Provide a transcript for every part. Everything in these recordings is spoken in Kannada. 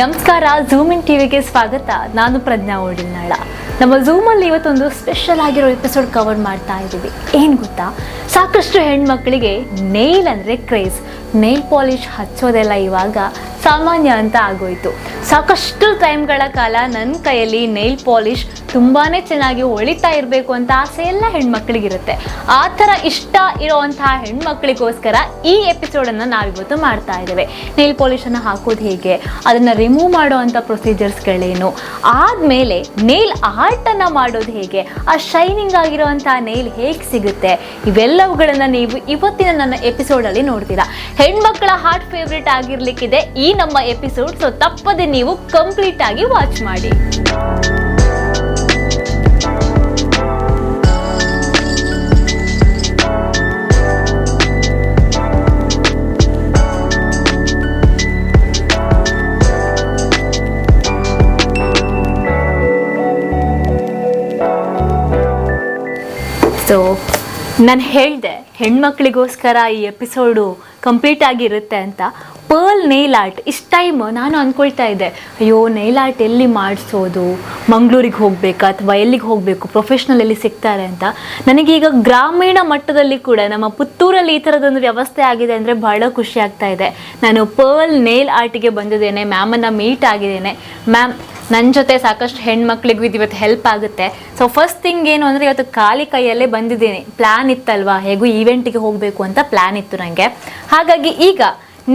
ನಮಸ್ಕಾರ ಝೂಮ್ ಇನ್ ಟಿವಿಗೆ ಸ್ವಾಗತ. ನಾನು ಪ್ರಜ್ಞಾ ಓಡಿನಾಳ ನಮ್ಮ ಝೂಮಲ್ಲಿ ಇವತ್ತೊಂದು ಸ್ಪೆಷಲ್ ಆಗಿರೋ ಎಪಿಸೋಡ್ ಕವರ್ ಮಾಡ್ತಾ ಇದ್ದೀವಿ. ಏನು ಗೊತ್ತಾ? ಸಾಕಷ್ಟು ಹೆಣ್ಮಕ್ಳಿಗೆ ನೇಲ್ ಅಂದರೆ ಕ್ರೇಜ್ ನೇಲ್ ಪಾಲಿಶ್ ಹಚ್ಚೋದೆಲ್ಲ ಇವಾಗ ಸಾಮಾನ್ಯ ಅಂತ ಆಗೋಯ್ತು. ಸಾಕಷ್ಟು ಟೈಮ್ಗಳ ಕಾಲ ನನ್ನ ಕೈಯಲ್ಲಿ ನೈಲ್ ಪಾಲಿಶ್ ತುಂಬಾ ಚೆನ್ನಾಗಿ ಹೊಳಿತಾ ಇರಬೇಕು ಅಂತ ಆಸೆ ಎಲ್ಲ ಹೆಣ್ಮಕ್ಳಿಗಿರುತ್ತೆ. ಆ ಥರ ಇಷ್ಟ ಇರೋವಂತಹ ಹೆಣ್ಮಕ್ಳಿಗೋಸ್ಕರ ಈ ಎಪಿಸೋಡನ್ನು ನಾವಿವತ್ತು ಮಾಡ್ತಾ ಇದ್ದೇವೆ. ನೈಲ್ ಪಾಲಿಶನ್ನು ಹಾಕೋದು ಹೇಗೆ? ಅದನ್ನು ರಿಮೂವ್ ಮಾಡೋ ಅಂಥ ಪ್ರೊಸೀಜರ್ಸ್ಗಳೇನು ಆದಮೇಲೆ ನೈಲ್ ಆರ್ಟನ್ನು ಮಾಡೋದು ಹೇಗೆ? ಆ ಶೈನಿಂಗ್ ಆಗಿರೋವಂಥ ನೈಲ್ ಹೇಗೆ ಸಿಗುತ್ತೆ? ಇವೆಲ್ಲವುಗಳನ್ನು ನೀವು ಇವತ್ತಿನ ನನ್ನ ಎಪಿಸೋಡಲ್ಲಿ ನೋಡ್ತೀರಾ. ಹೆಣ್ಮಕ್ಳ ಹಾರ್ಟ್ ಫೇವ್ರೇಟ್ ಆಗಿರ್ಲಿಕ್ಕಿದೆ ಈ ನಮ್ಮ ಎಪಿಸೋಡ್ ಸೊ ತಪ್ಪದೆ ನೀವು ಕಂಪ್ಲೀಟ್ ಆಗಿ ವಾಚ್ ಮಾಡಿ. ಸೊ ನಾನು ಹೇಳಿದೆ, ಹೆಣ್ಮಕ್ಳಿಗೋಸ್ಕರ ಈ ಎಪಿಸೋಡು ಕಂಪ್ಲೀಟ್ ಆಗಿರುತ್ತೆ ಅಂತ. ಪರ್ಲ್ ನೇಲ್ ಆರ್ಟ್ ಇಷ್ಟು ಟೈಮ್ ನಾನು ಅಂದ್ಕೊಳ್ತಾ ಇದ್ದೆ. ಅಯ್ಯೋ ನೇಲ್ ಆರ್ಟ್ ಎಲ್ಲಿ ಮಾಡಿಸೋದು? ಮಂಗಳೂರಿಗೆ ಹೋಗಬೇಕಾ ಅಥವಾ ಎಲ್ಲಿಗೆ ಹೋಗಬೇಕು? ಪ್ರೊಫೆಷ್ನಲ್ ಎಲ್ಲಿ ಸಿಗ್ತಾರೆ ಅಂತ. ನನಗೀಗ ಗ್ರಾಮೀಣ ಮಟ್ಟದಲ್ಲಿ ಕೂಡ ನಮ್ಮ ಪುತ್ತೂರಲ್ಲಿ ಈ ಥರದೊಂದು ವ್ಯವಸ್ಥೆ ಆಗಿದೆ ಅಂದರೆ ಬಹಳ ಖುಷಿ ಆಗ್ತಾ ಇದೆ. ನಾನು ಪರ್ಲ್ ನೇಲ್ ಆರ್ಟಿಗೆ ಬಂದಿದ್ದೇನೆ. ಮ್ಯಾಮನ್ನು ಮೀಟ್ ಆಗಿದ್ದೇನೆ. ಮ್ಯಾಮ್ ನನ್ನ ಜೊತೆ ಸಾಕಷ್ಟು ಹೆಣ್ಮಕ್ಳಿಗೂ ಇದು ಇವತ್ತು ಹೆಲ್ಪ್ ಆಗುತ್ತೆ. ಸೊ ಫಸ್ಟ್ ಥಿಂಗ್ ಏನು ಅಂದರೆ ಇವತ್ತು ಖಾಲಿ ಕೈಯಲ್ಲೇ ಬಂದಿದ್ದೀನಿ. ಪ್ಲ್ಯಾನ್ ಇತ್ತಲ್ವಾ? ಹೇಗೂ ಈವೆಂಟಿಗೆ ಹೋಗಬೇಕು ಅಂತ ಪ್ಲ್ಯಾನ್ ಇತ್ತು ನನಗೆ ಹಾಗಾಗಿ ಈಗ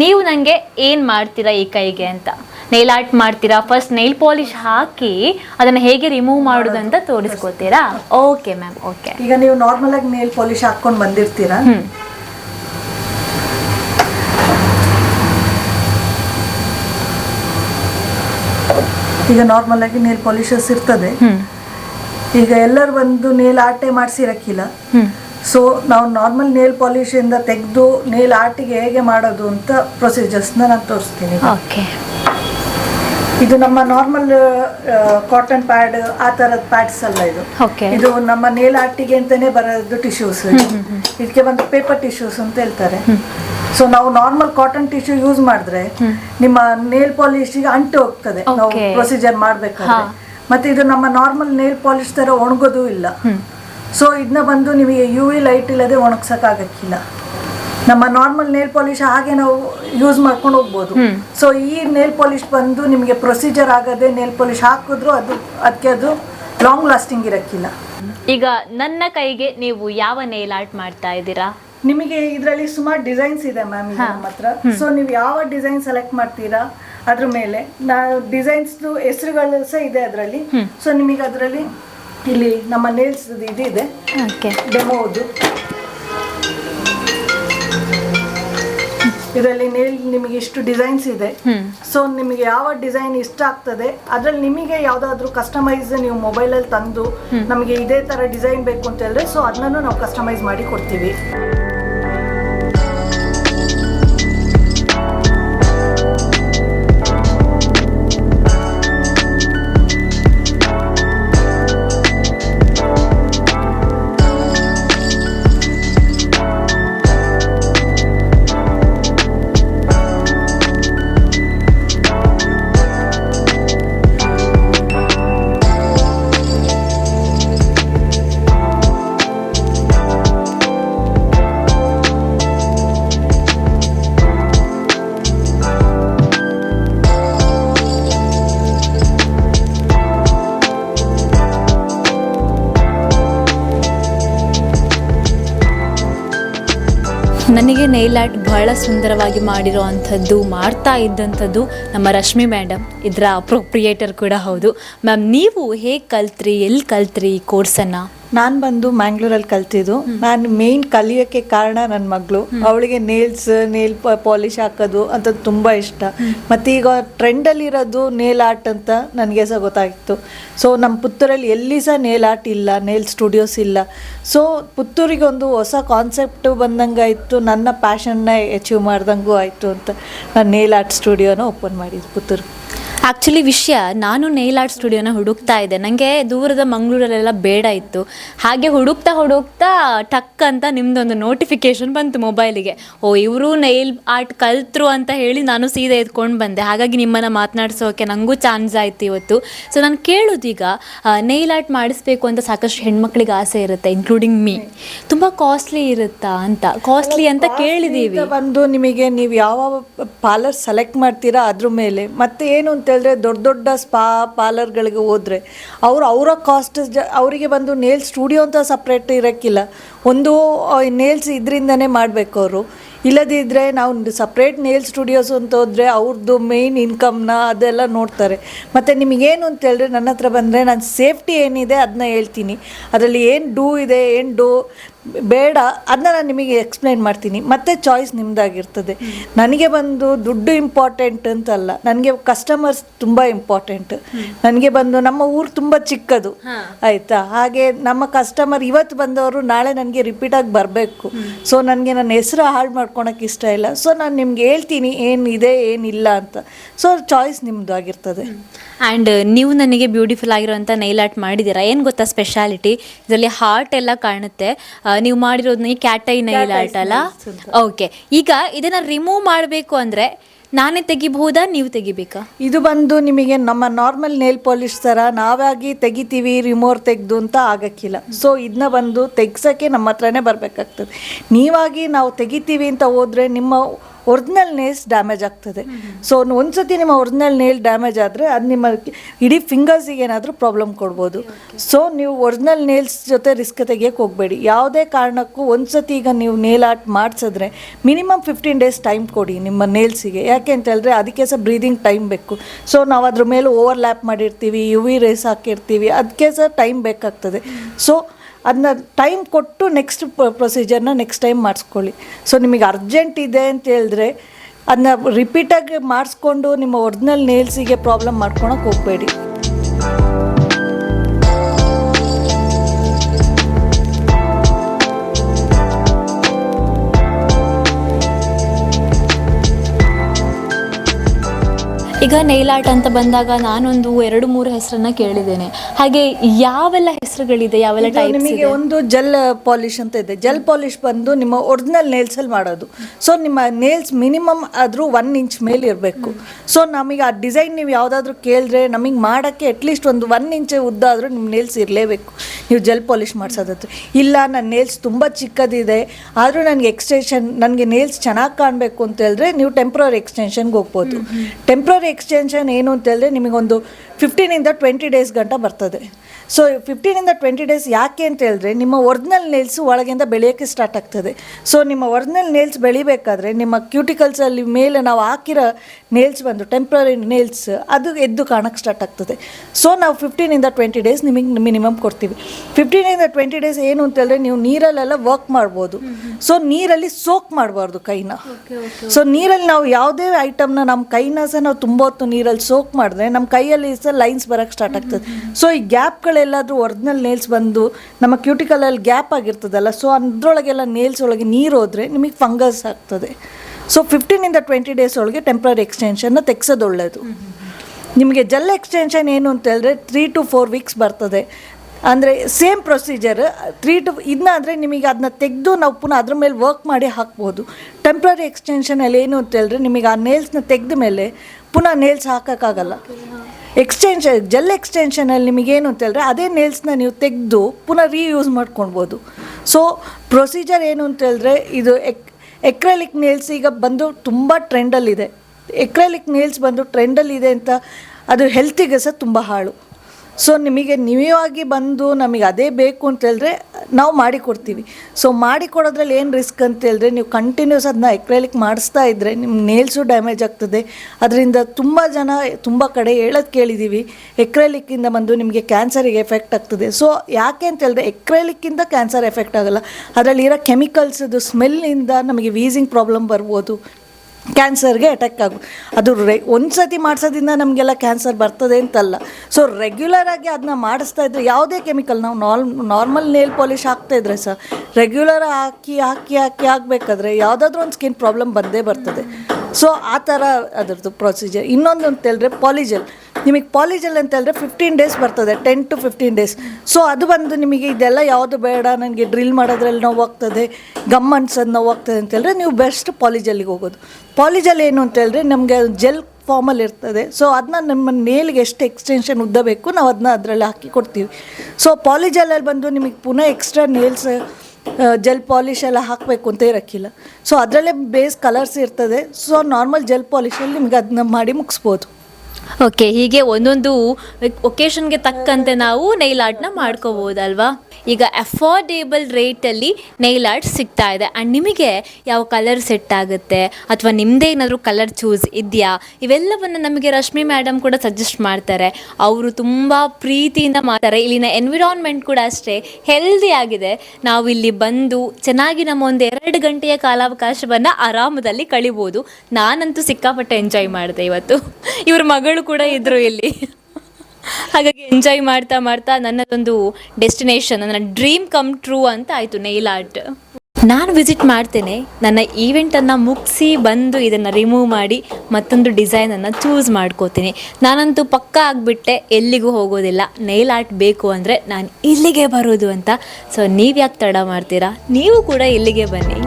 ನೀವು ನನಗೆ ಏನು ಮಾಡ್ತೀರಾ ಈ ಕೈಗೆ ಅಂತ. ನೈಲ್ ಆರ್ಟ್ ಮಾಡ್ತೀರಾ? ಫಸ್ಟ್ ನೈಲ್ ಪಾಲಿಶ್ ಹಾಕಿ ಅದನ್ನು ಹೇಗೆ ರಿಮೂವ್ ಮಾಡೋದು ಅಂತ ತೋರಿಸ್ಕೊತೀರಾ? ಓಕೆ ಮ್ಯಾಮ್ ಓಕೆ ಈಗ ನೀವು ನಾರ್ಮಲ್ ಆಗಿ ನೈಲ್ ಪಾಲಿಶ್ ಹಾಕೊಂಡು ಬಂದಿರ್ತೀರಾ? ಈಗ ನಾರ್ಮಲ್ ಆಗಿ ನೇಲ್ ಪಾಲಿಶಸ್ ಇರ್ತದೆ. ಈಗ ಎಲ್ಲರೂ ಬಂದು ನೇಲ್ ಆರ್ಟೇ ಮಾಡಿಸಿರಕ್ಕಿಲ್ಲ. ಸೊ ನಾವು ನಾರ್ಮಲ್ ನೇಲ್ ಪಾಲಿಶ್ ಇಂದ ತೆಗೆದು ನೇಲ್ ಆರ್ಟಿಗೆ ಹೇಗೆ ಮಾಡೋದು ಅಂತ ಪ್ರೊಸೀಜರ್ಸ್ನ ನಾನು ತೋರಿಸ್ತೀನಿ ಓಕೆ ಇದು ನಮ್ಮ ನಾರ್ಮಲ್ ಕಾಟನ್ ಪ್ಯಾಡ್ ಆ ತರದ ಪ್ಯಾಡ್ಸ್ ಅಲ್ಲ ಇದು. ಓಕೆ ಇದು ನಮ್ಮ ನೇಲ್ ಆರ್ಟಿಗೆ ಅಂತಾನೆ ಬರೋದು ಟಿಶ್ಯೂಸ್ ಇದಕ್ಕೆ ಬಂದು ಪೇಪರ್ ಟಿಶ್ಯೂಸ್ ಅಂತ ಹೇಳ್ತಾರೆ. ಸೊ ನಾವು ನಾರ್ಮಲ್ ಕಾಟನ್ ಟಿಶ್ಯೂ ಯೂಸ್ ಮಾಡಿದ್ರೆ ನಿಮ್ಮ ನೇಲ್ ಪಾಲಿಶಿಗೆ ಅಂಟು ಹೋಗ್ತದೆ. ನಾವು. ಪ್ರೊಸೀಜರ್ ಮಾಡ್ಬೇಕಾದ್ರೆ. ಮತ್ತೆ ಇದು ನಮ್ಮ ನಾರ್ಮಲ್ ನೇಲ್ ಪಾಲಿಶ್ ತರ ಒಣಗೋದು ಇಲ್ಲ. ಸೊ ಇದನ್ನ ಬಂದು ನಿಮಗೆ ಯು ವಿ ಲೈಟ್ ಇಲ್ಲದೆ ಒಣಗ್ಸಕ್ಕಾಗಕ್ಕಿಲ್ಲ. ನಮ್ಮ ನಾರ್ಮಲ್ ನೇಲ್ ಪಾಲಿಶ್ ಹಾಗೆ ನಾವು ಯೂಸ್ ಮಾಡ್ಕೊಂಡು ಹೋಗ್ಬೋದು. ಸೊ ಈ ನೇಲ್ ಪಾಲಿಶ್ ಬಂದು ನಿಮಗೆ ಪ್ರೊಸೀಜರ್ ಆಗದೆ ನೇಲ್ ಪಾಲಿಶ್ ಹಾಕಿದ್ರು ಅದು ಅದಕ್ಕೆ ಅದು ಲಾಂಗ್ ಲಾಸ್ಟಿಂಗ್ ಇರಕ್ಕಿಲ್ಲ. ಈಗ ನನ್ನ ಕೈಗೆ ನೀವು ಯಾವ ನೇಲ್ ಆರ್ಟ್ ಮಾಡ್ತಾ ಇದ್ದೀರಾ? ನಿಮಗೆ ಇದರಲ್ಲಿ ಸುಮಾರು ಡಿಸೈನ್ಸ್ ಇದೆ ಮ್ಯಾಮ್. ನಮ್ಮ ಹತ್ರ. ಸೊ ನೀವು ಯಾವ ಡಿಸೈನ್ ಸೆಲೆಕ್ಟ್ ಮಾಡ್ತೀರಾ ಅದ್ರ ಮೇಲೆ? ನಾ ಡಿಸೈನ್ಸ್ ಹೆಸರುಗಳು ಸಹ ಇದೆ ಅದರಲ್ಲಿ. ಸೊ ನಿಮಗೆ ಅದರಲ್ಲಿ ಇಲ್ಲಿ ನಮ್ಮ ನೇಲ್ಸ್ ಇದಿದೆ ಓಕೆ. ಡೆಮೋದು ಇದರಲ್ಲಿ ನೇಲ್ ನಿಮಗೆ ಇಷ್ಟು ಡಿಸೈನ್ಸ್ ಇದೆ. ಸೊ ನಿಮಗೆ ಯಾವ ಡಿಸೈನ್ ಇಷ್ಟ ಆಗ್ತದೆ ಅದ್ರಲ್ಲಿ ನಿಮಗೆ ಯಾವ್ದಾದ್ರು ಕಸ್ಟಮೈಸ್ ನೀವು ಮೊಬೈಲ್ ಅಲ್ಲಿ ತಂದು ನಮಗೆ ಇದೇ ತರ ಡಿಸೈನ್ ಬೇಕು ಅಂತ ಹೇಳಿದ್ರೆ ಸೊ ಅದನ್ನ ನಾವು ಕಸ್ಟಮೈಸ್ ಮಾಡಿ ಕೊಡ್ತೀವಿ. ನನಗೆ ಆ್ಯಟ್ ಬಹಳ ಸುಂದರವಾಗಿ ಮಾಡಿರೋ ಅಂಥದ್ದು, ಮಾಡ್ತಾ ಇದ್ದಂಥದ್ದು ನಮ್ಮ ರಶ್ಮಿ ಮೇಡಮ್. ಇದರ ಅಪ್ರೋಪ್ರಿಯೇಟರ್ ಕೂಡ ಹೌದು. ಮ್ಯಾಮ್ ನೀವು ಹೇಗೆ ಕಲ್ತ್ರಿ ಎಲ್ಲಿ ಕಲ್ತ್ರಿ ಈ ಕೋರ್ಸನ್ನು ನಾನು ಬಂದು ಮ್ಯಾಂಗ್ಳೂರಲ್ಲಿ ಕಲ್ತಿದ್ದು. ನಾನು ಮೇನ್ ಕಲಿಯೋಕ್ಕೆ ಕಾರಣ ನನ್ನ ಮಗಳು. ಅವಳಿಗೆ ನೇಲ್ಸ್ ನೇಲ್ ಪಾಲಿಶ್ ಹಾಕೋದು ಅಂತ ತುಂಬ ಇಷ್ಟ. ಮತ್ತು ಈಗ ಟ್ರೆಂಡಲ್ಲಿರೋದು ನೇಲ್ ಆರ್ಟ್ ಅಂತ ನನಗೆ ಸಹ ಗೊತ್ತಾಗಿತ್ತು ಸೊ ನಮ್ಮ ಪುತ್ತೂರಲ್ಲಿ ಎಲ್ಲಿ ಸಹ ನೇಲ್ ಆರ್ಟ್ ಇಲ್ಲ ನೇಲ್ ಸ್ಟುಡಿಯೋಸ್ ಇಲ್ಲ. ಸೊ ಪುತ್ತೂರಿಗೆ ಒಂದು ಹೊಸ ಕಾನ್ಸೆಪ್ಟ್ ಬಂದಂಗೆ ಆಯಿತು. ನನ್ನ ಪ್ಯಾಷನ್ನ ಅಚೀವ್ ಮಾಡ್ದಂಗೂ ಆಯಿತು ಅಂತ ನಾನು ನೇಲ್ ಆರ್ಟ್ ಸ್ಟುಡಿಯೋನ ಓಪನ್ ಮಾಡಿದ್ದು ಪುತ್ತೂರು. ಆ್ಯಕ್ಚುಲಿ ವಿಷಯ ನಾನು ನೇಲ್ ಆರ್ಟ್ ಸ್ಟುಡಿಯೋನ ಹುಡುಕ್ತಾ ಇದ್ದೆ. ನನಗೆ ದೂರದ ಮಂಗಳೂರಲ್ಲೆಲ್ಲ ಬೇಡ ಇತ್ತು. ಹಾಗೆ ಹುಡುಕ್ತಾ ಹುಡುಕ್ತಾ ಟಕ್ ಅಂತ ನಿಮ್ದೊಂದು ನೋಟಿಫಿಕೇಶನ್ ಬಂತು ಮೊಬೈಲಿಗೆ ಓ ಇವರು ನೈಲ್ ಆರ್ಟ್ ಕಲ್ತರು ಅಂತ ಹೇಳಿ ನಾನು ಸೀದಾ ಎತ್ಕೊಂಡು ಬಂದೆ. ಹಾಗಾಗಿ ನಿಮ್ಮನ್ನು ಮಾತನಾಡಿಸೋಕೆ ನನಗೂ ಚಾನ್ಸ್ ಆಯ್ತು ಇವತ್ತು. ಸೊ ನಾನು ಕೇಳೋದೀಗ ನೈಲ್ ಆರ್ಟ್ ಮಾಡಿಸ್ಬೇಕು ಅಂತ ಸಾಕಷ್ಟು ಹೆಣ್ಮಕ್ಳಿಗೆ ಆಸೆ ಇರುತ್ತೆ ಇನ್ಕ್ಲೂಡಿಂಗ್ ಮೀ ತುಂಬ ಕಾಸ್ಟ್ಲಿ ಇರುತ್ತಾ ಅಂತ? ಕಾಸ್ಟ್ಲಿ ಅಂತ ಕೇಳಿದ್ದೀವಿ ಬಂದು ನಿಮಗೆ ನೀವು ಯಾವ ಪಾರ್ಲರ್ ಸೆಲೆಕ್ಟ್ ಮಾಡ್ತೀರಾ ಅದ್ರ ಮೇಲೆ. ಮತ್ತೆ ಏನು ಅಂತ ಹೇಳಿದ್ರೆ ದೊಡ್ಡ ದೊಡ್ಡ ಸ್ಪಾ ಪಾರ್ಲರ್ಗಳಿಗೆ ಹೋದರೆ ಅವರು ಅವರ ಕಾಸ್ಟ್ ಅವರಿಗೆ ಬಂದು ನೇಲ್ಸ್ ಸ್ಟುಡಿಯೋ ಅಂತ ಸಪ್ರೇಟ್ ಇರೋಕ್ಕಿಲ್ಲ. ಒಂದು ನೇಲ್ಸ್ ಇದರಿಂದನೇ ಮಾಡಬೇಕು ಅವರು. ಇಲ್ಲದಿದ್ದರೆ ನಾವು ಸಪ್ರೇಟ್ ನೇಲ್ ಸ್ಟುಡಿಯೋಸ್ ಅಂತ ಹೋದರೆ ಅವ್ರದ್ದು ಮೇಯ್ನ್ ಇನ್ಕಮ್ನ ಅದೆಲ್ಲ ನೋಡ್ತಾರೆ. ಮತ್ತು ನಿಮಗೇನು ಅಂತ ಹೇಳಿದ್ರೆ ನನ್ನ ಹತ್ರ ಬಂದರೆ ನಾನು ಸೇಫ್ಟಿ ಏನಿದೆ ಅದನ್ನ ಹೇಳ್ತೀನಿ. ಅದರಲ್ಲಿ ಏನು ಡೂ ಇದೆ, ಏನು ಡೂ ಬೇಡ ಅದನ್ನ ನಾನು ನಿಮಗೆ ಎಕ್ಸ್ಪ್ಲೈನ್ ಮಾಡ್ತೀನಿ. ಮತ್ತೆ ಚಾಯ್ಸ್ ನಿಮ್ಮದಾಗಿರ್ತದೆ ನನಗೆ ಬಂದು ದುಡ್ಡು ಇಂಪಾರ್ಟೆಂಟ್ ಅಂತಲ್ಲ ನನಗೆ ಕಸ್ಟಮರ್ಸ್ ತುಂಬ ಇಂಪಾರ್ಟೆಂಟ್ ನನಗೆ ಬಂದು ನಮ್ಮ ಊರು ತುಂಬ ಚಿಕ್ಕದು ಆಯಿತಾ? ಹಾಗೆ ನಮ್ಮ ಕಸ್ಟಮರ್ ಇವತ್ತು ಬಂದವರು ನಾಳೆ ನನಗೆ ರಿಪೀಟಾಗಿ ಬರಬೇಕು. ಸೊ ನನಗೆ ನನ್ನ ಹೆಸರು ಹಾಳು ಮಾಡ್ಕೊಳಕ್ಕೆ ಇಷ್ಟ ಇಲ್ಲ. ಸೊ ನಾನು ನಿಮ್ಗೆ ಹೇಳ್ತೀನಿ ಏನಿದೆ ಏನಿಲ್ಲ ಅಂತ. ಸೊ ಚಾಯ್ಸ್ ನಿಮ್ಮದು ಆಗಿರ್ತದೆ. ಆ್ಯಂಡ್ ನೀವು ನನಗೆ ಬ್ಯೂಟಿಫುಲ್ ಆಗಿರೋಂಥ ನೈಲ್ ಆರ್ಟ್ ಮಾಡಿದ್ದೀರಾ? ಏನು ಗೊತ್ತಾ ಸ್ಪೆಷಾಲಿಟಿ ಇದರಲ್ಲಿ ಹಾರ್ಟ್ ಎಲ್ಲ ಕಾಣುತ್ತೆ. ನೀವು ಮಾಡಿರೋದು ನನಗೆ ಕ್ಯಾಟೈ ನೈಲ್ ಆರ್ಟ್ ಅಲ್ಲ? ಓಕೆ ಈಗ ಇದನ್ನು ರಿಮೂವ್ ಮಾಡಬೇಕು ಅಂದರೆ ನಾನೇ ತೆಗಿಬಹುದಾ? ನೀವು ತೆಗಿಬೇಕಾ? ಇದು ಬಂದು ನಿಮಗೆ ನಮ್ಮ ನಾರ್ಮಲ್ ನೇಲ್ ಪಾಲಿಶ್ ಥರ ನಾವಾಗಿ ತೆಗಿತೀವಿ ರಿಮೋರ್ ತೆಗೆದು ಅಂತ ಆಗಕ್ಕಿಲ್ಲ. ಸೊ ಇದನ್ನ ಬಂದು ತೆಗ್ಸೋಕ್ಕೆ ನಮ್ಮ ಹತ್ರನೇ ಬರಬೇಕಾಗ್ತದೆ. ನೀವಾಗಿ ನಾವು ತೆಗಿತೀವಿ ಅಂತ ಹೋದರೆ ನಿಮ್ಮ ಒರಿಜಿನಲ್ ನೇಲ್ಸ್ ಡ್ಯಾಮೇಜ್ ಆಗ್ತದೆ. ಸೊ ಒಂದ್ಸತಿ ನಿಮ್ಮ ಒರಿಜಿನಲ್ ನೇಲ್ ಡ್ಯಾಮೇಜ್ ಆದರೆ ಅದು ನಿಮ್ಮ ಇಡೀ ಫಿಂಗರ್ಸಿಗೆ ಏನಾದರೂ ಪ್ರಾಬ್ಲಮ್ ಕೊಡ್ಬೋದು. ಸೊ ನೀವು ಒರಿಜಿನಲ್ ನೇಲ್ಸ್ ಜೊತೆ ರಿಸ್ಕ್ ತೆಗಿಯೋಕೆ ಹೋಗಬೇಡಿ. ಯಾವುದೇ ಕಾರಣಕ್ಕೂ ಒಂದ್ಸತಿ ಈಗ ನೀವು ನೇಲ್ ಆರ್ಟ್ ಮಾಡಿಸಿದ್ರೆ ಮಿನಿಮಮ್ ಫಿಫ್ಟೀನ್ ಡೇಸ್ ಟೈಮ್ ಕೊಡಿ ನಿಮ್ಮ ನೇಲ್ಸಿಗೆ ಯಾಕೆ ಅಂತ ಹೇಳಿದ್ರೆ ಅದಕ್ಕೆ ಸಹ ಬ್ರೀದಿಂಗ್ ಟೈಮ್ ಬೇಕು. ಸೊ ನಾವು ಅದ್ರ ಮೇಲೆ ಓವರ್ ಲ್ಯಾಪ್ ಮಾಡಿರ್ತೀವಿ ಯು ವಿ ರೇಸ್ ಹಾಕಿರ್ತೀವಿ ಅದಕ್ಕೆ ಸಹ ಟೈಮ್ ಬೇಕಾಗ್ತದೆ. ಸೊ ಅದನ್ನ ಟೈಮ್ ಕೊಟ್ಟು ನೆಕ್ಸ್ಟ್ ಪ್ರೊಸೀಜರ್ನ ನೆಕ್ಸ್ಟ್ ಟೈಮ್ ಮಾಡಿಸ್ಕೊಳ್ಳಿ. ಸೊ ನಿಮಗೆ ಅರ್ಜೆಂಟ್ ಇದೆ ಅಂತ ಹೇಳಿದ್ರೆ, ಅದನ್ನ ರಿಪೀಟಾಗಿ ಮಾಡಿಸ್ಕೊಂಡು ನಿಮ್ಮ ಒರಿಜಿನಲ್ ನೇಲ್ಸಿಗೆ ಪ್ರಾಬ್ಲಮ್ ಮಾಡ್ಕೊಳಕ್ಕೆ ಹೋಗಬೇಡಿ. ಈಗ ನೈಲ್ ಆರ್ಟ್ ಅಂತ ಬಂದಾಗ ನಾನೊಂದು ಎರಡು ಮೂರು ಹೆಸರನ್ನ ಕೇಳಿದ್ದೇನೆ. ಹಾಗೆ ಯಾವೆಲ್ಲ ಹೆಸರುಗಳಿದೆ ಯಾವೆಲ್ಲ ಟೈಪ್ ನಿಮಗೆ ಒಂದು ಜೆಲ್ ಪಾಲಿಶ್ ಅಂತ ಇದೆ. ಜೆಲ್ ಪಾಲಿಶ್ ಬಂದು ನಿಮ್ಮ ಒರಿಜಿನಲ್ ನೇಲ್ಸಲ್ಲಿ ಮಾಡೋದು. ಸೊ ನಿಮ್ಮ ನೇಲ್ಸ್ ಮಿನಿಮಮ್ ಆದ್ರೂ ಒನ್ ಇಂಚ್ ಮೇಲೆ ಇರಬೇಕು. ಸೊ ನಮಗೆ ಆ ಡಿಸೈನ್ ನೀವು ಯಾವುದಾದ್ರೂ ಕೇಳಿದ್ರೆ ನಮಗೆ ಮಾಡೋಕ್ಕೆ ಅಟ್ಲೀಸ್ಟ್ ಒಂದು ಒನ್ ಇಂಚ್ ಉದ್ದ ಆದರೂ ನಿಮ್ಮ ನೇಲ್ಸ್ ಇರಲೇಬೇಕು. ನೀವು ಜೆಲ್ ಪಾಲಿಶ್ ಮಾಡಿಸೋದತ್ತು ಇಲ್ಲ ನನ್ನ ನೇಲ್ಸ್ ತುಂಬ ಚಿಕ್ಕದಿದೆ. ಆದರೂ ನನಗೆ ಎಕ್ಸ್ಟೆನ್ಷನ್ ನನಗೆ ನೇಲ್ಸ್ ಚೆನ್ನಾಗಿ ಕಾಣಬೇಕು ಅಂತ ಹೇಳಿದ್ರೆ ನೀವು ಟೆಂಪ್ರರಿ ಎಕ್ಸ್ಟೆನ್ಷನ್ಗೆ ಹೋಗ್ಬೋದು. ಟೆಂಪ್ರರಿ ಎಕ್ಸ್ಟೆನ್ಷನ್ ಏನು ಅಂತ ಹೇಳಿದ್ರೆ ನಿಮಗೊಂದು ಫಿಫ್ಟೀನಿಂದ ಟ್ವೆಂಟಿ ಡೇಸ್ ಗಂಟ ಬರ್ತದೆ. ಸೊ ಫಿಫ್ಟೀನಿಂದ ಟ್ವೆಂಟಿ ಡೇಸ್ ಯಾಕೆ ಅಂತ ಹೇಳಿದ್ರೆ ನಿಮ್ಮ ಒರಿಜಿನಲ್ ನೇಲ್ಸ್ ಒಳಗಿಂದ ಬೆಳೆಯೋಕ್ಕೆ ಸ್ಟಾರ್ಟ್ ಆಗ್ತದೆ. ಸೊ ನಿಮ್ಮ ಒರಿಜಿನಲ್ ನೇಲ್ಸ್ ಬೆಳಿಬೇಕಾದ್ರೆ ನಿಮ್ಮ ಕ್ಯೂಟಿಕಲ್ಸಲ್ಲಿ ಮೇಲೆ ನಾವು ಹಾಕಿರೋ ನೇಲ್ಸ್ ಬಂದು ಟೆಂಪ್ರರಿ ನೇಲ್ಸ್ ಅದು ಎದ್ದು ಕಾಣಕ್ಕೆ ಸ್ಟಾರ್ಟ್ ಆಗ್ತದೆ. ಸೊ ನಾವು ಫಿಫ್ಟೀನಿಂದ ಟ್ವೆಂಟಿ ಡೇಸ್ ನಿಮಗೆ ಮಿನಿಮಮ್ ಕೊಡ್ತೀವಿ. ಫಿಫ್ಟೀನಿಂದ ಟ್ವೆಂಟಿ ಡೇಸ್ ಏನು ಅಂತ ಹೇಳಿದ್ರೆ ನೀವು ನೀರಲ್ಲೆಲ್ಲ ವರ್ಕ್ ಮಾಡ್ಬೋದು. ಸೊ ನೀರಲ್ಲಿ ಸೋಕ್ ಮಾಡಬಾರ್ದು ಕೈನ. ಸೊ ನೀರಲ್ಲಿ ನಾವು ಯಾವುದೇ ಐಟಮ್ನ ನಮ್ಮ ಕೈನ ಸಹ ನಾವು ತುಂಬ ಹೊತ್ತು ನೀರಲ್ಲಿ ಸೋಕ್ ಮಾಡಿದ್ರೆ ನಮ್ಮ ಕೈಯಲ್ಲಿ ಸಹ ಲೈನ್ಸ್ ಬರೋಕ್ಕೆ ಸ್ಟಾರ್ಟ್ ಆಗ್ತದೆ. ಸೊ ಈ ಗ್ಯಾಪ್ಗಳೆಲ್ಲಾದರೂ ಒರಿಜಿನಲ್ ನೇಲ್ಸ್ ಬಂದು ನಮ್ಮ ಕ್ಯೂಟಿಕಲಲ್ಲಿ ಗ್ಯಾಪ್ ಆಗಿರ್ತದಲ್ಲ ಸೊ ಅದರೊಳಗೆಲ್ಲ ನೇಲ್ಸ್ ಒಳಗೆ ನೀರು ಹೋದರೆ ನಿಮಗೆ ಫಂಗಸ್ ಆಗ್ತದೆ. ಸೊ ಫಿಫ್ಟೀನಿಂದ ಟ್ವೆಂಟಿ ಡೇಸ್ ಒಳಗೆ ಟೆಂಪ್ರರಿ ಎಕ್ಸ್ಟೆನ್ಷನ್ನ ತೆಗ್ಸೋದು ಒಳ್ಳೆಯದು ನಿಮಗೆ ಜೆಲ್ ಎಕ್ಸ್ಟೆನ್ಷನ್ ಏನು ಅಂತ ಹೇಳಿದ್ರೆ ತ್ರೀ ಟು ಫೋರ್ ವೀಕ್ಸ್ ಬರ್ತದೆ. ಅಂದರೆ ಸೇಮ್ ಪ್ರೊಸೀಜರ್ ತ್ರೀ ಟು ಇದನ್ನ ಅಂದರೆ ನಿಮಗೆ ಅದನ್ನ ತೆಗೆದು ನಾವು ಪುನಃ ಅದ್ರ ಮೇಲೆ ವರ್ಕ್ ಮಾಡಿ ಹಾಕ್ಬೋದು. ಟೆಂಪ್ರರಿ ಎಕ್ಸ್ಟೆನ್ಷನಲ್ಲಿ ಏನು ಅಂತ ಹೇಳಿದ್ರೆ ನಿಮಗೆ ಆ ನೇಲ್ಸ್ನ ತೆಗೆದ ಮೇಲೆ ಪುನಃ ನೇಲ್ಸ್ ಹಾಕೋಕ್ಕಾಗಲ್ಲ. ಎಕ್ಸ್ಟೆನ್ಷನ್ ಜೆಲ್ ಎಕ್ಸ್ಟೆನ್ಷನಲ್ಲಿ ನಿಮಗೇನು ಅಂತ ಹೇಳಿದ್ರೆ ಅದೇ ನೇಲ್ಸ್ನ ನೀವು ತೆಗೆದು ಪುನಃ ರೀಯೂಸ್ ಮಾಡ್ಕೊಳ್ಬೋದು. ಸೊ ಪ್ರೊಸೀಜರ್ ಏನು ಅಂತ ಹೇಳಿದ್ರೆ ಇದು ಎಕ್ ಎಕ್ರೆಲಿಕ್ ನೇಲ್ಸ್ ಈಗ ಬಂದು ತುಂಬ ಟ್ರೆಂಡಲ್ಲಿದೆ ಎಕ್ರೆಲಿಕ್ ನೇಲ್ಸ್ ಬಂದು ಟ್ರೆಂಡಲ್ಲಿದೆ ಅಂತ ಅದು ಹೆಲ್ತಿಗೆ ಸಹ ತುಂಬ ಹಾಳು. ಸೊ ನಿಮಗೆ ನೀವಾಗಿ ಬಂದು ನಮಗೆ ಅದೇ ಬೇಕು ಅಂತ ಹೇಳಿದ್ರೆ ನಾವು ಮಾಡಿಕೊಡ್ತೀವಿ. ಸೊ ಮಾಡಿಕೊಡೋದ್ರಲ್ಲಿ ಏನು ರಿಸ್ಕ್ ಅಂತ ಹೇಳಿದ್ರೆ ನೀವು ಕಂಟಿನ್ಯೂಸ್ ಅದನ್ನ ಎಕ್ರೆಲಿಕ್ ಮಾಡಿಸ್ತಾ ಇದ್ದರೆ ನಿಮ್ಮ ನೇಲ್ಸು ಡ್ಯಾಮೇಜ್ ಆಗ್ತದೆ. ಅದರಿಂದ ತುಂಬ ಜನ, ತುಂಬ ಕಡೆ ಹೇಳೋದು ಕೇಳಿದ್ದೀವಿ ಎಕ್ರೆಲಿಕ್ಕಿಂದ ಬಂದು ನಿಮಗೆ ಕ್ಯಾನ್ಸರಿಗೆ ಎಫೆಕ್ಟ್ ಆಗ್ತದೆ. ಸೊ ಯಾಕೆ ಅಂತ ಹೇಳಿದ್ರೆ ಎಕ್ರೆಲಿಕ್ಕಿಂದ ಕ್ಯಾನ್ಸರ್ ಎಫೆಕ್ಟ್ ಆಗಲ್ಲ. ಅದರಲ್ಲಿರೋ ಕೆಮಿಕಲ್ಸದು ಸ್ಮೆಲ್ಲಿಂದ ನಮಗೆ ವೀಸಿಂಗ್ ಪ್ರಾಬ್ಲಮ್ ಬರ್ಬೋದು. ಕ್ಯಾನ್ಸರ್ಗೆ ಅಟ್ಯಾಕ್ ಆಗು. ಅದು ರೆ ಒಂದು ಸತಿ ಮಾಡಿಸೋದ್ರಿಂದ ನಮಗೆಲ್ಲ ಕ್ಯಾನ್ಸರ್ ಬರ್ತದೆ ಅಂತಲ್ಲ. ಸೊ ರೆಗ್ಯುಲರ್ ಆಗಿ ಅದನ್ನ ಮಾಡಿಸ್ತಾ ಇದ್ರೆ ಯಾವುದೇ ಕೆಮಿಕಲ್, ನಾವು ನಾಲ್ ನಾರ್ಮಲ್ ನೇಲ್ ಪಾಲಿಷ್ ಹಾಕ್ತಾ ಇದ್ರೆ ಸರ್ ರೆಗ್ಯುಲರ್ ಹಾಕಿ ಹಾಕಿ ಹಾಕಿ ಆಗಬೇಕಾದ್ರೆ ಯಾವುದಾದ್ರೂ ಒಂದು ಸ್ಕಿನ್ ಪ್ರಾಬ್ಲಮ್ ಬಂದೇ ಬರ್ತದೆ. ಸೊ ಆ ಥರ ಅದರದ್ದು ಪ್ರೊಸೀಜರ್ ಇನ್ನೊಂದು ಅಂತ ಹೇಳಿದ್ರೆ ಪಾಲಿಜಲ್ ನಿಮಗೆ ಪಾಲಿಜಲ್ ಅಂತ ಹೇಳಿದ್ರೆ ಫಿಫ್ಟೀನ್ ಡೇಸ್ ಬರ್ತದೆ ten to fifteen days so ಅದು ಬಂದು ನಿಮಗೆ ಇದೆಲ್ಲ ಯಾವುದು ಬೇಡ, ನನಗೆ ಡ್ರಿಲ್ ಮಾಡೋದ್ರಲ್ಲಿ ನೋವು ಹೋಗ್ತದೆ ಗಮ್ ಅನ್ಸೋದು ನೋವು ಹೋಗ್ತದೆ ಅಂತ ಹೇಳಿದ್ರೆ ನೀವು ಬೆಸ್ಟ್ ಪಾಲಿಜಲ್ಲಿಗೆ ಹೋಗೋದು. ಪಾಲಿಜಲ್ ಏನು ಅಂತ ಹೇಳಿದ್ರೆ ನಮಗೆ ಜೆಲ್ ಫಾರ್ಮಲ್ಲಿ ಇರ್ತದೆ. ಸೊ ಅದನ್ನ ನಮ್ಮ ನೇಲ್ಗೆ ಎಷ್ಟು ಎಕ್ಸ್ಟೆನ್ಷನ್ ಉದ್ದ ಬೇಕು ನಾವು ಅದನ್ನ ಅದರಲ್ಲಿ ಹಾಕಿ ಕೊಡ್ತೀವಿ. ಸೊ ಪಾಲಿಜಲಲ್ಲಿ ಬಂದು ನಿಮಗೆ ಪುನಃ ಎಕ್ಸ್ಟ್ರಾ ನೇಲ್ಸ್ ಜೆಲ್ ಪಾಲಿಷ್ ಎಲ್ಲ ಹಾಕಬೇಕು ಅಂತ ಇರೋಕ್ಕಿಲ್ಲ. ಸೊ ಅದರಲ್ಲೇ ಬೇಸ್ ಕಲರ್ಸ್ ಇರ್ತದೆ. ಸೊ ನಾರ್ಮಲ್ ಜೆಲ್ ಪಾಲಿಷಲ್ಲಿ ನಿಮ್ಗೆ ಅದನ್ನ ಮಾಡಿ ಮುಗಿಸ್ಬೋದು. ಓಕೆ, ಹೀಗೆ ಒಂದೊಂದು ಒಕೇಶನ್ಗೆ ತಕ್ಕಂತೆ ನಾವು ನೈಲ್ ಆರ್ಟ್ನ ಮಾಡ್ಕೋಬೋದಲ್ವಾ? ಈಗ ಅಫೋರ್ಡೇಬಲ್ ರೇಟಲ್ಲಿ ನೈಲ್ ಆರ್ಟ್ ಸಿಗ್ತಾ ಇದೆ. ಆ್ಯಂಡ್ ನಿಮಗೆ ಯಾವ ಕಲರ್ ಸೆಟ್ ಆಗುತ್ತೆ? ಅಥವಾ ನಿಮ್ಮದೇ ಏನಾದರೂ ಕಲರ್ ಚೂಸ್ ಇದೆಯಾ? ಇವೆಲ್ಲವನ್ನು ನಮಗೆ ರಶ್ಮಿ ಮೇಡಮ್ ಕೂಡ ಸಜೆಸ್ಟ್ ಮಾಡ್ತಾರೆ. ಅವರು ತುಂಬ ಪ್ರೀತಿಯಿಂದ ಮಾಡ್ತಾರೆ. ಇಲ್ಲಿನ ಎನ್ವಿರಾನ್ಮೆಂಟ್ ಕೂಡ ಅಷ್ಟೇ ಹೆಲ್ದಿ ಆಗಿದೆ. ನಾವು ಇಲ್ಲಿ ಬಂದು ಚೆನ್ನಾಗಿ ನಮ್ಮ ಒಂದು ಎರಡು ಗಂಟೆಯ ಕಾಲಾವಕಾಶವನ್ನು ಆರಾಮದಲ್ಲಿ ಕಳಿಬೋದು. ನಾನಂತೂ ಸಿಕ್ಕಾಪಟ್ಟೆ ಎಂಜಾಯ್ ಮಾಡಿದೆ ಇವತ್ತು. ಇವ್ರ ಮಗಳು ಕೂಡ ಇದ್ರು ಇಲ್ಲಿ. ಹಾಗಾಗಿ ಎಂಜಾಯ್ ಮಾಡ್ತಾ ಮಾಡ್ತಾ ನನ್ನದೊಂದು ಡೆಸ್ಟಿನೇಷನ್ ನನ್ನ ಡ್ರೀಮ್ ಕಮ್ ಟ್ರೂ ಅಂತ ಆಯ್ತು ನೈಲ್ ಆರ್ಟ್ ನಾನು ವಿಸಿಟ್ ಮಾಡ್ತೇನೆ. ನನ್ನ ಈವೆಂಟನ್ನು ಮುಗಿಸಿ ಬಂದು ಇದನ್ನ ರಿಮೂವ್ ಮಾಡಿ ಮತ್ತೊಂದು ಡಿಸೈನನ್ನು ಚೂಸ್ ಮಾಡ್ಕೋತೀನಿ. ನಾನಂತೂ ಪಕ್ಕ ಆಗಿಬಿಟ್ಟೆ, ಎಲ್ಲಿಗೂ ಹೋಗೋದಿಲ್ಲ. ನೈಲ್ ಆರ್ಟ್ ಬೇಕು ಅಂದರೆ ನಾನು ಇಲ್ಲಿಗೆ ಬರೋದು ಅಂತ. ಸೊ ನೀವು ಯಾಕೆ ತಡ ಮಾಡ್ತೀರಾ? ನೀವು ಕೂಡ ಇಲ್ಲಿಗೆ ಬನ್ನಿ.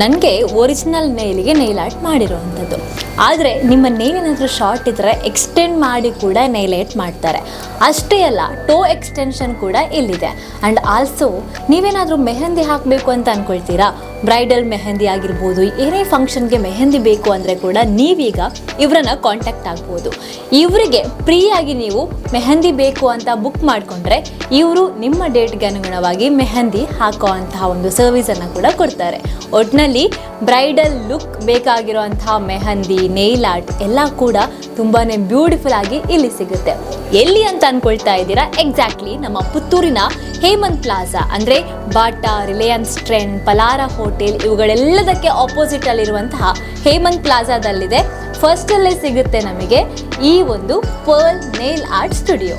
ನನಗೆ ಒರಿಜಿನಲ್ ನೇಲಿಗೆ ನೈಲ್ ಆರ್ಟ್ ಮಾಡಿರುವಂಥದ್ದು. ಆದರೆ ನಿಮ್ಮ ನೇಲಿನಾದರೂ ಶಾರ್ಟ್ ಇದ್ದರೆ ಎಕ್ಸ್ಟೆಂಡ್ ಮಾಡಿ ಕೂಡ ನೈಲ್ ಆರ್ಟ್ ಮಾಡ್ತಾರೆ. ಅಷ್ಟೇ ಅಲ್ಲ ಟೋ ಎಕ್ಸ್ಟೆನ್ಷನ್ ಕೂಡ ಇಲ್ಲಿದೆ. ಆ್ಯಂಡ್ ಆಲ್ಸೋ ನೀವೇನಾದರೂ ಮೆಹಂದಿ ಹಾಕಬೇಕು ಅಂತ ಅಂದ್ಕೊಳ್ತೀರಾ ಬ್ರೈಡಲ್ ಮೆಹಂದಿ ಆಗಿರ್ಬೋದು, ಏನೇ ಫಂಕ್ಷನ್ಗೆ ಮೆಹಂದಿ ಬೇಕು ಅಂದರೆ ಕೂಡ ನೀವೀಗ ಇವರನ್ನ ಕಾಂಟ್ಯಾಕ್ಟ್ ಆಗ್ಬೋದು. ಇವರಿಗೆ ಫ್ರೀಯಾಗಿ ನೀವು ಮೆಹಂದಿ ಬೇಕು ಅಂತ ಬುಕ್ ಮಾಡಿಕೊಂಡ್ರೆ ಇವರು ನಿಮ್ಮ ಡೇಟ್ಗೆ ಅನುಗುಣವಾಗಿ ಮೆಹಂದಿ ಹಾಕೋ ಅಂತಹ ಒಂದು ಸರ್ವಿಸನ್ನು ಕೂಡ ಕೊಡ್ತಾರೆ. ಒಟ್ಟಿನಲ್ಲಿ ಬ್ರೈಡಲ್ ಲುಕ್ ಬೇಕಾಗಿರುವಂತಹ ಮೆಹಂದಿ ನೇಲ್ ಆರ್ಟ್ ಎಲ್ಲ ಕೂಡ ತುಂಬಾ ಬ್ಯೂಟಿಫುಲ್ ಆಗಿ ಇಲ್ಲಿ ಸಿಗುತ್ತೆ. ಎಲ್ಲಿ ಅಂತ ಅನ್ಕೊಳ್ತಾ ಇದ್ದೀರಾ? ಎಕ್ಸಾಕ್ಟ್ಲಿ ನಮ್ಮ ಪುತ್ತೂರಿನ ಹೇಮಂತ್ ಪ್ಲಾಜಾ, ಅಂದರೆ ಬಾಟಾ, ರಿಲಯನ್ಸ್, ಟ್ರೆಂಡ್, ಪಲಾರ ಹೋಟೆಲ್ ಇವುಗಳೆಲ್ಲದಕ್ಕೆ ಆಪೋಸಿಟ್ ಅಲ್ಲಿರುವಂತಹ ಹೇಮಂತ್ ಪ್ಲಾಜಾದಲ್ಲಿದೆ. ಫಸ್ಟಲ್ಲೇ ಸಿಗುತ್ತೆ ನಮಗೆ ಈ ಒಂದು ಪರ್ಲ್ ನೇಲ್ ಆರ್ಟ್ ಸ್ಟುಡಿಯೋ